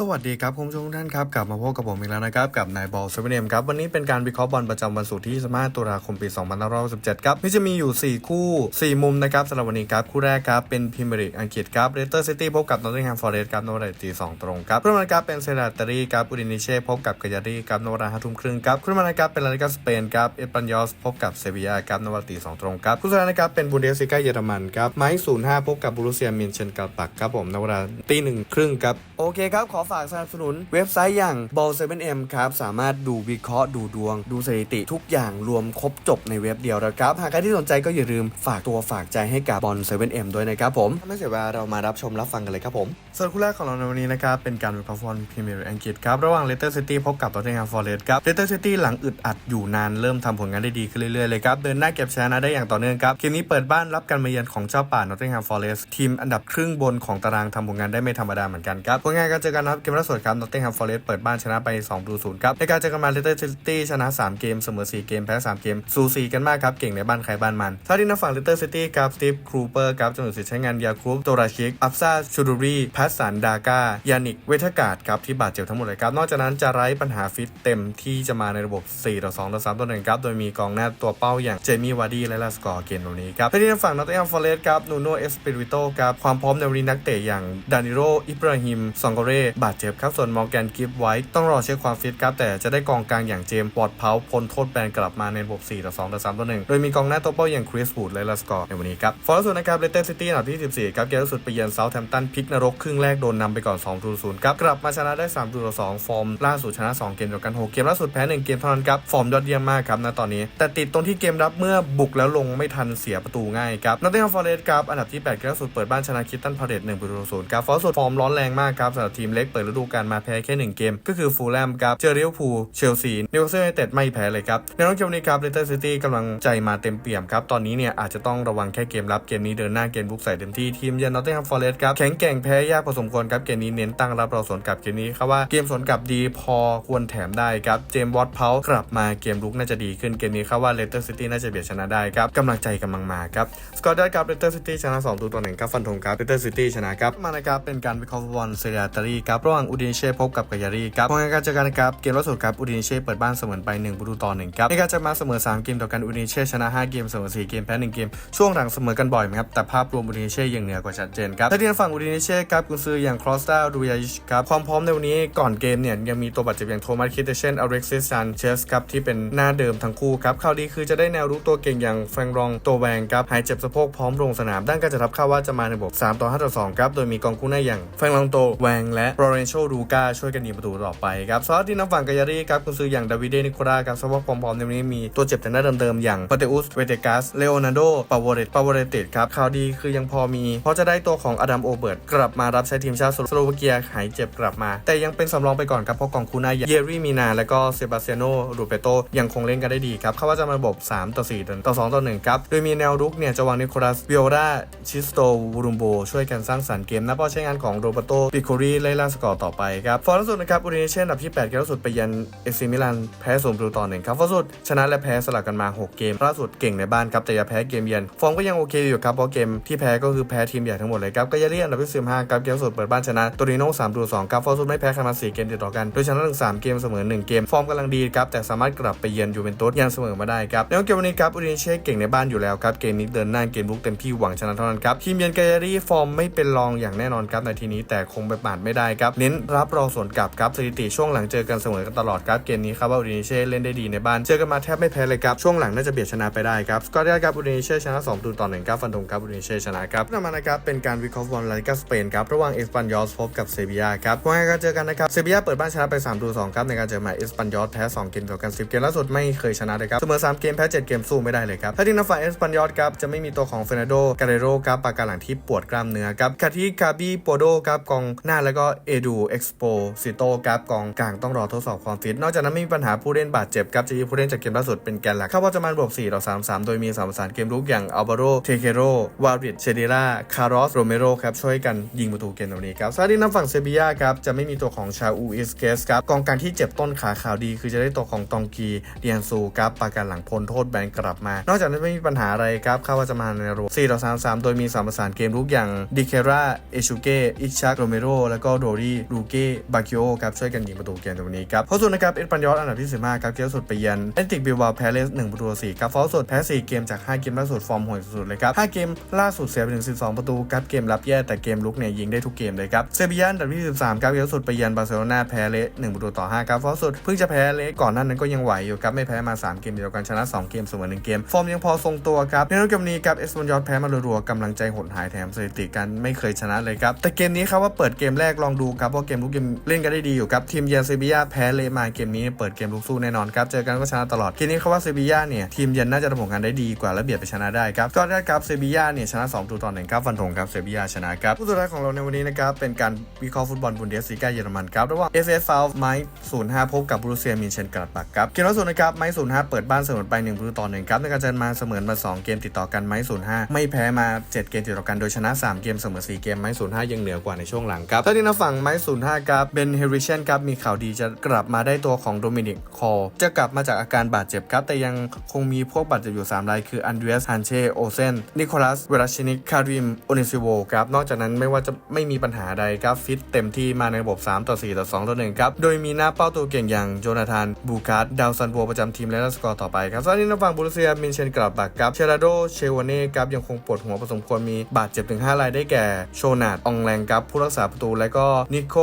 สวัสดีครับคุณผู้ชมทุกท่านครับกลับมาพบกับผมอีกแล้วนะครับกับนายบอลเซเว่นเอ็มครับวันนี้เป็นการวิเคราะห์บอลประจำวันศุกร์ที่25ตุลาคมปี2567ครับที่จะมีอยู่ 4 คู่ 4 มุมนะครับสำหรับวันนี้ครับคู่แรกครับเป็นพรีเมียร์ลีกอังกฤษครับเรสเตอร์ซิตี้พบกับนอตติงแฮมฟอร์เรสต์ครับโนวราตีสองตรงครับคู่มันครับเป็นเซราตารีครับอูดินิเช่พบกับกายารีครับโนราห้าทุ่มครึ่งครับคู่มันครับเป็นลาลิกาสเปนครับเอสปันยอสพบกับเซบียาครับโนวราตีสองตรงครับคู่สุดท้ายนะครับเป็นบูเดสซิก้าเยอรมันครับไม้ศูนย์ห้าพบกับบูรุเซียมินเชนกาปักครับผมโนราตีหนึ่งครึ่งครับโอเคครับขอฝากสนับสนุนเว็บไซต์อย่าง ball 7 m ครับ สามารถดูวิเคราะห์ดูดวง ดูสถิติทุกอย่างรวมครบจบในเว็บเดียวแล้วครับ หากใครที่สนใจก็อย่าลืมฝากตัวฝากใจให้กับบอล 7m ด้วยนะครับผมไม่เสียเวลาเรามารับชมรับฟังกันเลยครับผมส่วนคู่แรกของเราในวันนี้นะครับ เป็นการวิเคราะห์ฟุตบอลพรีเมียร์อังกฤษครับ ระหว่างเลสเตอร์ซิตี้พบกับตอตเทนแฮมฟอร์เรสต์ครับเลสเตอร์ซิตี้หลังอึดอัดอยู่นานเริ่มทำผลงานได้ดีขึ้นเรื่อยๆเลยครับเดินหน้าเก็บชนะได้อย่างต่อเนื่องครับเกมนี้เปิดบ้านรับการมาเยือนของเจ้าป่านอตเทนแฮมฟอร์เรสต์ทีมอันดับครึ่งบนของตารางทำผลงานได้ไม่ธรรมดาเหมือนกันครับผลงานการเจอกันนะครับเกมล่าสุดครับนอตเทนแฮมฟอร์เรสต์เปิดบ้านชนะไป2ประตูศูนย์ครับในการเจอกันมาเลสเตอร์ซิตี้ชนะ 3 เกมเสมอ 4 เกมแพ้ 3 เกมสูสีกันมากครับเก่งในบ้านใครบ้านมันถ้าที่นักฝั่งเลสเตอร์ซิตี้ครับสตีฟครูเปอร์ครับจำนวนสิทธิ์ใช้งานยาครูปโตราชิกอัฟซาชูดูรีแพสสันดากายานิกเวทกาดครับที่บาดเจ็บทั้งหมดเลยครับนอกจากนั้นจะไร้ปัญหาฟิตเต็มที่จะมาในระบบ4ต่อ2ต่อ3ต่อ1ครับโดยมีกองหน้าตัวเป้าอย่างเจมี่วาร์ดี้และลาสกอร์เกนตรงนี้ครับที่ทางฝั่งนอตติงแฮมฟอร์เรสต์ครับนูโนเอสปิริโตครับความพร้อมในวันนี้นักเตะอย่างดานิโรอิบราฮิมซองโกเรบาดเจ็บครับ ส่วนมอร์แกนกิฟไว้ต้องรอเช็คความฟิตครับ แต่จะได้กองกลางอย่างเจมส์ปอดเพาพ้นโทษแบนกลับมาในระบบ4ต่อ2ต่อ3ต่อ1โดยมีกองหน้าตัวเป้าอย่างคริสวูดและลาสกอร์ในวันนี้ครับฟอร์สุดนะครับเลสเตอร์ซิตี้อันดับที่14ครับเกมล่าสุดไปเยือนเซาท์แฮมป์ตันพลิกนรกครึ่งแรกโดนนำไปก่อน2 0 0ครับกลับมาชนะได้3 0 2ฟอร์มล่าสุดชนะ 2 เกมเดียวกัน 6 เกมล่าสุดแพ้ 1 เกมเท่านั้นครับฟอร์มยอดเยี่ยมมากครับณตอนนี้ แต่ติดตรงที่เกมรับเมื่อบุกแล้วลงไม่ทันเสียประตูง่ายครับนอตติงแฮมฟอร์เรสต์ครับอันดับที่8เกมล่าสุดเปิดบ้านชนะคิตตันพาเรต1ตูศูนย์ครับฟอร์สุดฟอร์มร้อนแรงมากครับสำหรับทีมเล็กเปิดฤดูกาลมาแพ้แค่ 1 เกม ก็คือฟูลแลมครับเจอริเวอร์พูลเชลซีนิวคาสเซิลยูไนเต็ดไม่แพ้เลยครับในน้องเกมนี้ครับเลสเตอร์ซิตี้กำลังใจมาเต็มเปี่ยมครับตอนนี้เนี่ยอาจจะต้องระวังแค่เกมรับเกมนี้เดินหน้าเกมบุกใส่เต็มที่ทีมเยือนนอตติงแฮมฟอร์เรสต์ครับแข็งแกร่งแพ้ยากพอสมควรครับเกมนี้เน้นตั้งรับเราสวนกลับเกมนี้ครับว่าเกมสวนกลับดีพอควรแถมได้ครับเจมส์วอตเพากลับมาเกมลุกน่าจะดีขึ้นเกมนี้ครับว่าเลสเตอร์ซิตี้น่าจะเบียดชนะได้ครับกำลังใจกำลังมาครับสกอร์ได้ครับเลสเตอร์ซิตี้ชนะ2ตัวต่อหนึ่งครับฟันธงครับเลสเตอร์ซิตี้ชนะครับมานะครับเป็นการวิเคราะห์บอลเซเรียตารีครับระหว่างอูดินเช่พบกับกายารีครับผลงการเจอกันนะครับเกมล่าสุดครับอูดินเช่เปิดบ้านเสมอไป1ประตูต่อ1ครับในการจะมาเสมอ 3 เกมต่อกันอูดินเช่ชนะ 5 เกมเสมอ 4 เกมแพ้ 1 เกม ช่วงหลังเสมอกันบ่อยไหมครับแต่ภาพรวมอูดินเช่ยังเหนือกว่าชัดเจนครับถ้าที่ฝั่งอูดินเช่ครับกุนซืออย่างครอสตาดูยาชิครับความพร้อมในวันนี้ก่อนเกมเนี่ยยังมีตัวบาดเจ็บอย่างโทมัสคิเตเชนอเล็กซิสซานเชสครับที่เป็นหน้าเดิมทั้งคู่ครับข่าวดีคือจะได้แนวรุกตัวเก่งอย่างแฟรงรองตัวแวงครับหายเจ็บสะโพกพร้อมลงสนามด้านการจะรับข่าวว่าจะมาในระบบ3ต่อ5ต่อ2ครับโดยมีกองคู่หน้าอย่างแฟรงรองโตแวงและโรเรนโชดูกาช่วยกันยิงประตูต่อไปครับสำหรับที่นักฝั่งกายารีครับกุนซืออย่างดาวิดเดนิโคลาครับสภาพความพร้อมในวันนี้มีตัวเจ็บแต่หน้าเดิมๆอย่างปาเตอุสเวเตกัสเลโอนาร์โดปาวเรตปาวเรติดครับข่าวดีคือยังพอมี เพราะจะได้ตัวของอดัมโอเบิร์ตกลับมารับใช้ทีมชาติสโลวาเกียหายเจ็บกลับมา แต่ยังเป็นสำรองไปก่อนครับเพราะกองคูหน้าเยรี่มีนาและก็เซบาสเตียโนรูเปโตยังคงเล่นกันได้ดีครับเขาว่าจะมาระบบ 3 ต่อ 4 ต่อ 2 ต่อ 1 ครับ โดยมีแนวรุกเนี่ยจะวางนิโคลัสวิโอราชิสโตวูรุมโบช่วยกันสร้างสรรค์เกมนะเพราะใช้งานของโรเบโตปิโครีไล่ล่าสกอร์ต่อไปครับฟอร์ล่าสุดนะครับอูดิเนเช่อันดับที่8เกมล่าสุดไปยันเอซิมิลันแพ้ศูนย์ประตูต่อหนึ่งครับฟอร์ลสุดชนะและแพ้สลับกันมา 6 เกมล่าสุดเก่งในบ้านครับแต่อย่าแพ้เกมเยือนฟอร์มก็ยังโอเคอยู่ครับเพราะเกมที่แพ้ก็คือแพ้ทีมใหญ่ทั้งหมดเลยครับก็ยาเรียอันดับที่15ครับเกมล่าสุดเปิดบ้านชนะโตริโน่3ประตู2ครับฟอร์ลสุดไม่แพ้ใครมา4เกมติดต่อกันโดยชนะถึง3เกมเสมอ1เกมฟอร์มกำลังดีครับแต่สามารถกลับไปเยือนยูเวนตุสยังเสมอมาได้ครับในเกมวันนี้ครับอูดิเนเช่เก่งในบ้านอยู่แล้วครับเกมนี้เดินหน้าเกมลุกเต็มที่หวังชนะเท่านั้นครับทีมเยือนกายาเรียฟอร์มไม่เป็นรองอย่างแน่นอนครับในทีนี้แต่คงไปปาดไม่ได้ครับเน้นรับรองส่วนกลับครับสถิติช่วงหลังเจอกันเสมอกันตลอดครับเกมนี้ครับว่าอูดินเช่เล่นได้ดีในบ้านเจอกันมาแทบไม่แพ้เลยครับช่วงหลังน่าจะเบียดชนะไปได้ครับสกอร์ได้ครับอูดินเช่ชนะ2ตูต่อ1ครับฟันธงครับอูดินเช่ชนะครับนำมานะครับเป็นการวิเคราะห์บอลลาลิกาสเปนครับระหว่างเอสปันยอสพบกับเซบียาครับผลงานการเจอกันนะครับเซบียาเปิดบ้านชนะไป3ประตู2ครับในการเจอมาเอสปันยอสแพ้2เกมต่อกัน 10 เกมล่าสุดไม่เคยชนะเลยครับเสมอ3เกมแพ้7เกมสู้ไม่ได้เลยครับถ้าที่นักฝ่ายเอสปันยอสครับจะไม่มีตัวของเฟรนโดกาเรโรครับปากกาหลังที่ปวดกล้ามเนื้อครับคาที่คาบีโปโดครับกองหน้าแล้วก็เอดูเอ็กซโปซิโตครับกองกลางต้องรอทดสอบความฟิต นอกจากนั้นไม่มีปัญหาผู้เล่นบาดเจ็บครับจะยิงผู้เล่นจากเกมล่าสุดเป็นแกนหลักเข้าว่าจะมาบวก4ต่อ3 3 โดยมีสามประสานเกมรุกอย่างอัลบาโรเทเคโรวาริดเชเดราคารอสโรเมโรครับช่วยกันยิงประตูเกมตรงนี้ครับซาดินักฝั่งเซบียาครับจะไม่มีตัวของชาอูอิสเกสครับกองกลางที่เจ็บต้นขาข่าวดี คือจะได้ตัวของตองกีเดียนซูครับปาการหลังพ้นโทษแบนกลับมา นอกจากนั้นไม่มีปัญหาอะไรครับเข้าว่าจะมาในระบบ4ต่อ3 3 โดยมีสามประสานเกมรุกอย่างดิเคราเอชูเกอิชักโรเมโรแล้วก็โดรีรีลูเก้บาคิโอครับช่วยกันยิงประตูเกมในวันนี้ครับเพราะสุดนะครับเอ็ดปันยอสอันดับที่15ครับเกมสุดไปเยือนเอติกบิลบาแพ้เลส1ประตูต่ครับฟอลสุดแพ้4เกมจาก5เกมล่าสุดฟอร์มห่วยสุดเลยครับ5เกมล่าสุดเสียไปถึง12ประตูครับเกมรับแย่แต่เกมลุกเนี่ยยิงได้ทุกเกมเลยครับเซบียาอันดับที่13ครับเกมสุดไปเยือนบาร์เซโลนาแพ้เละ1ประตูต่อ5ครับฟอลสุดเพิ่งจะแพ้เละก่อนหน้านั้นก็ยังไหวอยู่ครับไม่แพ้มา3เกมเดียวกันชนะ2เกมเสมอ1เกมฟอร์มยังพอทรงตัวครับในรอบเกมนี้ครับเอสปันยอสแพ้มารัวๆกำลังใจหดหายแถมสถิติการไม่เคยชนะเลยครับแต่เกมนี้ครับว่าเปิดเกมแรกลองดูครับเพราะเกมลุกเกมเล่นกันได้ดีอยู่ครับทีมเยือนเซบียาแพ้เลมาเกมนี้เปิดเกมลุกสู้แน่นอนครับเจอกันก็ชนะตลอดเกมนี้เขาว่าเซบียาเนี่ยทีมเยือนน่าจะทำผลงานได้ดีกว่าและเบียดไปชนะได้ครับก็ได้ครับเซบียาเนี่ยชนะ2ประตูต่อหนึ่งครับฟันธงครับเซบียาชนะครับผู้สุดท้ายของเราในวันนี้นะครับเป็นการวิเคราะห์ฟุตบอลบุนเดสลีกาเยอรมันครับระหว่าง FS f ไม้05พบกับบรูเซียมินเชนกลัดบักครับเกมล่าสุดนะครับไม้05เปิดบ้านเสมอไป1ประตูต่อหนึ่งครับในการเจอมาเสมอมา2เกมติดต่อกันไม้05ไม่แพ้มา7เกมติดต่อกันโดยชนะ3เกมเสมอ4เกมไม้05ยังเหนือกว่าในช่วงหลังครับถ้าที่นาฝั่งไม้05ครับเบนเฮริเชนครับมีข่าวดีจะกลับมาได้ตัวของโดมินิกคอจะกลับมาจากอาการบาดเจ็บครับ แต่ยังคงมีพวกบาดเจ็บอยู่ 3 ราย คืออันเดรียสฮันเชโอเซนนิโคลัสเวราชินิกคาริมโอนิซิโวครับนอกจากนั้นไม่ว่าจะไม่มีปัญหาใดครับฟิตเต็มที่มาในระบบ 3 ต่อ 4 ต่อ 2 ต่อ 1 ครับ โดยมีหน้าเป้าตัวเก่งอย่างโจนาธานบูการ์ดดาวซันโวประจำทีมและนัสกอร์ต่อไปครับส่วนนี้นักฝั่งบูรุเซียมินเชนกลับบักครับเชราโดเชวาเน่ครับยังคงปวดหัวผสมควรมีบาดเจ็บถึง5รายได้แก่โชนาดองแรงครับผู้รักษาประตูและก็นิโค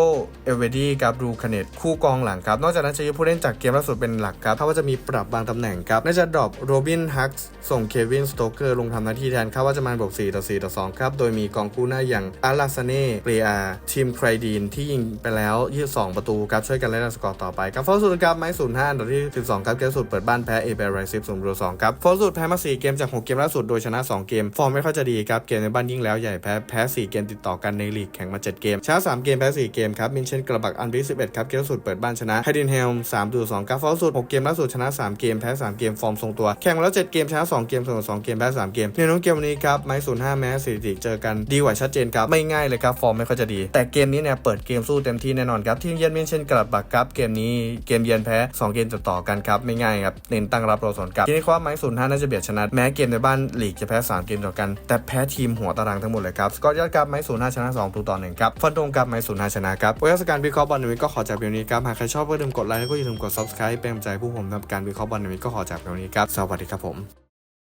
เอเวดีครับรูคเนตคู่กองหลังครับ นอกจากนั้นจะยึดผู้เล่นจากเกมล่าสุดเป็นหลักครับ ถ้าว่าจะมีปรับบางตำแหน่งครับ น่าจะดรอปโรบินฮักส์ส่งเควินสโตเกอร์ลงทำหน้าที่แทนครับว่าจะมาบวก4ต่อ4ต่อ2ครับ โดยมีกองคู่หน้าอย่างอาราซาเน่เปรียทีมใครดีนที่ยิงไปแล้ว22ประตูครับช่วยกันเล่นสกอร์ต่อไปครับฟอร์สุดครับไม้05อันดับที่12ครับเกมสุดเปิดบ้านแพ้เอเบรไรซิฟศูนย์ประตู2ครับฟอร์สุดแพ้มา4เกมจาก6เกมล่าสุดโดยชนะ2เกม ฟอร์มไม่ค่อยจะดีครับเกมในบ้านยิ่งแล้วใหญ่แพ้แพ้4เกมติดต่อกันในลีกแข่งมา7เกมชนะ3เกมแพ้4 เกมครับมินเชนกระบักอันดับ11ครับเกมสุดเปิดบ้านชนะไฮดินเฮลม์3ประตู2ครับฟอร์สุด6เกมล่าสุดชนะ3เกมแพ้3เกมฟอร์มทรงตัวแข่งมาแล้ว7เกมชนะ2เกมเสมอ2เกมแพ้3เกมในน้องเกมวันนี้ครับไม้05แม้สถิติเจอกันดีกว่าชัดเจนครับไม่ง่ายเลยครับฟอร์มไม่ค่อยจะดี แต่เกมนี้เนี่ยเปิดเกมสู้เต็มที่แน่นอนครับทีมเยือนมินเชนกระบักครับเกมนี้เกมเยือนแพ้2เกมติดต่อกันครับไม่ง่ายครับเน้นตั้งรับโรสอนครับทีนี้ความไม้ศูนย์ห้าน่าจะเบียดชนะแม้เกมในบ้านลีกจะแพ้3เกมต่อกัน แต่แพ้ทีมหัวตารางทั้งหมดเลยครับสกอตยอดครับไม้ศูนย์ห้าชนะ2ตัวต่อหนึ่งครับฟันตรงกับไม้ศูนย์ห้าชนะครับโอเคสการวิเคราะห์บอลในวันนี้ก็ขอจากเพียงนี้ครับ หากใครชอบก็อย่าลืมกดไลค์แล้วก็อย่าลืมกด subscribe เป็นกำลังใจผู้ผมทำการวิเคราะห์บอลในวันนี้ก็ขอจากเพียงนี้ครับ สวัสดีครับผม